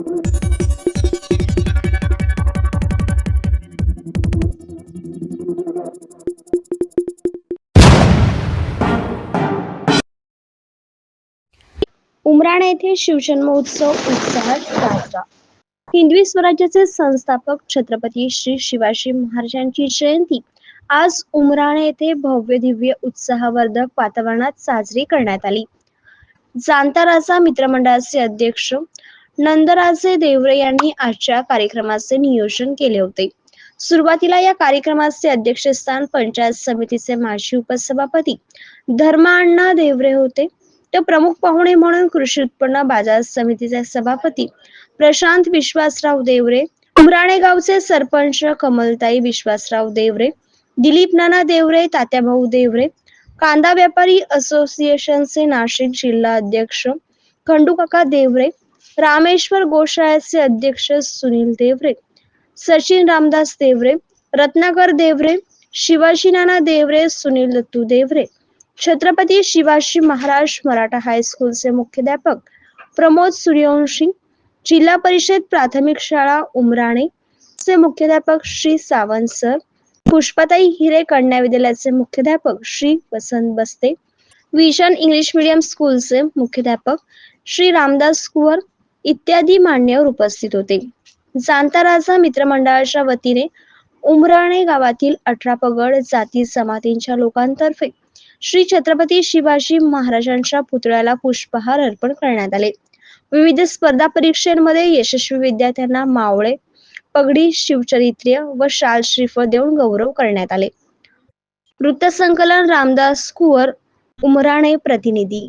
उमराणे येथे शिवजन्मोत्सव उत्साहात साजरा. हिंदवी स्वराज्याचे संस्थापक छत्रपती श्री शिवाजी महाराजांची जयंती. आज उमराणे येथे भव्य दिव्य उत्साहवर्धक वातावरणात साजरी करण्यात आली. जाणता राजा मित्रमंडळाचे अध्यक्ष नंदराजे देवरे यांनी आजच्या कार्यक्रमाचे नियोजन केले होते. सुरुवातीला या कार्यक्रमाचे अध्यक्षस्थान पंचायत समितीचे माजी उपसभापती धर्माण्णा देवरे होते. तर प्रमुख पाहुणे म्हणून कृषी उत्पन्न बाजार समितीचे सभापती प्रशांत विश्वासराव देवरे उमराणे गावचे सरपंच कमलताई विश्वासराव देवरे दिलीप नाना देवरे तात्याभाऊ देवरे कांदा व्यापारी असोसिएशनचे नाशिक जिल्हा अध्यक्ष खंडूकाका देवरे रामेश्वर गोशाळ्याचे अध्यक्ष सुनील देवरे सचिन रामदास देवरे रत्नाकर देवरे शिवाजी नाना देवरे सुनील दत्तू देवरे छत्रपती शिवाजी महाराज मराठा हायस्कूलचे मुख्याध्यापक प्रमोद सूर्यवंशी जिल्हा परिषद प्राथमिक शाळा उमराणे चे मुख्याध्यापक श्री सावंत सर पुष्पाताई हिरे कन्या विद्यालयाचे मुख्याध्यापक श्री वसंत बस्ते विजन इंग्लिश मीडियम स्कूलचे मुख्याध्यापक श्री रामदास कुवर इत्यादी मान्यवर उपस्थित होते. जाणता राजा मित्रमंडळाच्या वतीने उमराणे गावातील अठरा पगड जाती जमातींच्या लोकांतर्फे श्री छत्रपती शिवाजी महाराजांच्या पुतळ्याला पुष्पहार अर्पण करण्यात आले. विविध स्पर्धा परीक्षांमध्ये यशस्वी विद्यार्थ्यांना मावळे पगडी शिवचरित्र्य व शाल श्रीफळ देऊन गौरव करण्यात आले. वृत्तसंकलन रामदास कुवर उमराणे प्रतिनिधी.